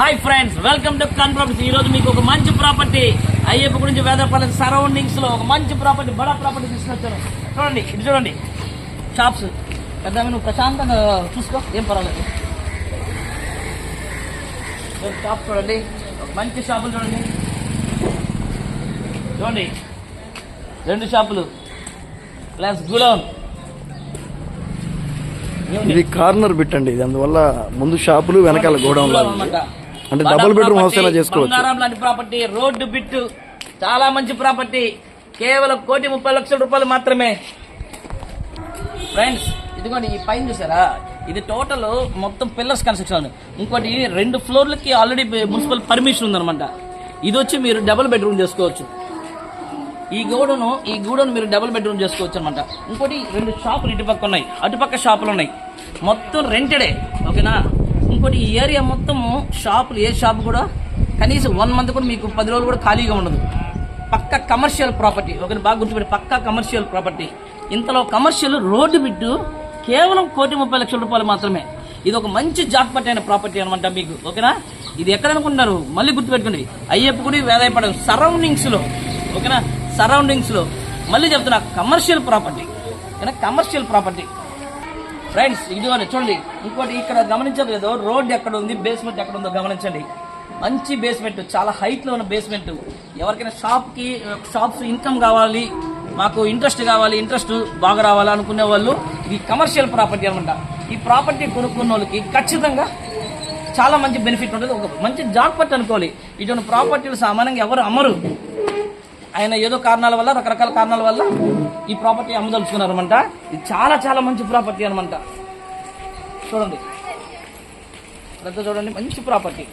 Hi friends welcome to కన్ properties ఈ రోజు మీకు ఒక మంచి ప్రాపర్టీ అయ్యప్ప గురించి వేదపల్లి సరౌండింగ్స్లో ఒక మంచి ప్రాపర్టీ బడా ప్రాపర్టీ తీసుకొచ్చాను చూడండి ఇది చూడండి. షాప్స్ పెద్ద నువ్వు ప్రశాంతంగా చూసుకో ఏం పర్వాలేదు. షాప్ చూడండి. మంచి షాపులు చూడండి. చూడండి. రెండు షాపులు ప్లస్ గుడౌన్ ఇది కార్నర్ బిట్ అండి. ఇది అందువల్ల ముందు షాపులు వెనకాల గోడౌన్ లాగా. అంటే డబుల్ బెడ్రూమ్ హౌస్ ఎలా చేసుకోవచ్చు. లాంటి ప్రాపర్టీ రోడ్డు బిట్టు చాలా మంచి ప్రాపర్టీ కేవలం కోటి ముప్పై లక్షల రూపాయలు మాత్రమే. ఫ్రెండ్స్ ఇదిగోండి ఈ పైన చూసారా? ఇది టోటల్ మొత్తం పిల్లర్స్ కన్స్ట్రక్షన్ ఇంకోటి రెండు ఫ్లోర్లకి ఆల్రెడీ మున్సిపల్ పర్మిషన్ ఉందన్నమాట. ఇది వచ్చి మీరు డబుల్ బెడ్రూమ్ చేసుకోవచ్చు. ఈ గూడను ఈ గూడను మీరు డబుల్ బెడ్రూమ్ చేసుకోవచ్చు అనమాట ఇంకోటి రెండు షాపులు ఇటుపక్క ఉన్నాయి. అటుపక్క షాపులు ఉన్నాయి. మొత్తం రెంటెడే ఓకేనా? ఇంకోటి ఈ ఏరియా మొత్తము షాపులు ఏ షాప్ కూడా కనీసం వన్ మంత్ కూడా మీకు పది రోజులు కూడా ఖాళీగా ఉండదు. పక్క కమర్షియల్ ప్రాపర్టీ ఒకటి బాగా గుర్తుపెట్టి పక్క కమర్షియల్ ప్రాపర్టీ ఇంతలో కమర్షియల్ రోడ్డు బిడ్డు కేవలం కోటి ముప్పై లక్షల రూపాయలు మాత్రమే. ఇది ఒక మంచి జాక్పట్ అయిన ప్రాపర్టీ అనమాట మీకు. ఓకేనా? ఇది ఎక్కడ అనుకుంటున్నారు? మళ్ళీ గుర్తుపెట్టుకోండి. అయ్యప్ప గుడి వేదాయపడ సరౌండింగ్స్లో ఓకేనా? సరౌండింగ్స్లో మళ్ళీ చెప్తున్నా commercial property commercial property friends ఇదిగోండి చూడండి. ఇంకోటి ఇక్కడ గమనించదు లేదో రోడ్ ఎక్కడ ఉంది బేస్మెంట్ ఎక్కడ ఉందో గమనించండి. మంచి బేస్మెంట్ చాలా హైట్లో ఉన్న బేస్మెంట్ ఎవరికైనా షాప్కి షాప్స్ ఇన్కమ్ కావాలి మాకు ఇంట్రెస్ట్ కావాలి ఇంట్రెస్ట్ బాగా రావాలి అనుకునే వాళ్ళు ఇది కమర్షియల్ ప్రాపర్టీ అనమాట. ఈ ప్రాపర్టీ కొనుక్కున్న వాళ్ళకి ఖచ్చితంగా చాలా మంచి బెనిఫిట్ ఉంటుంది. ఒక మంచి జాక్పట్ అనుకోవాలి. ఇటువంటి ప్రాపర్టీలు సామాన్యంగా ఎవరు అమ్మరు. ఆయన ఏదో కారణాల వల్ల రకరకాల కారణాల వల్ల ఈ ప్రాపర్టీ అమ్మదలుచుకున్నారనమాట ఇది చాలా చాలా మంచి ప్రాపర్టీ అనమాట చూడండి. ఇదంతా చూడండి మంచి ప్రాపర్టీ.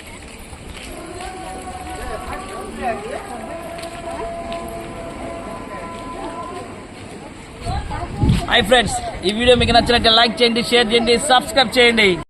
హాయ్ ఫ్రెండ్స్ ఈ వీడియో మీకు నచ్చినట్లయితే లైక్ చేయండి షేర్ చేయండి సబ్స్క్రైబ్ చేయండి.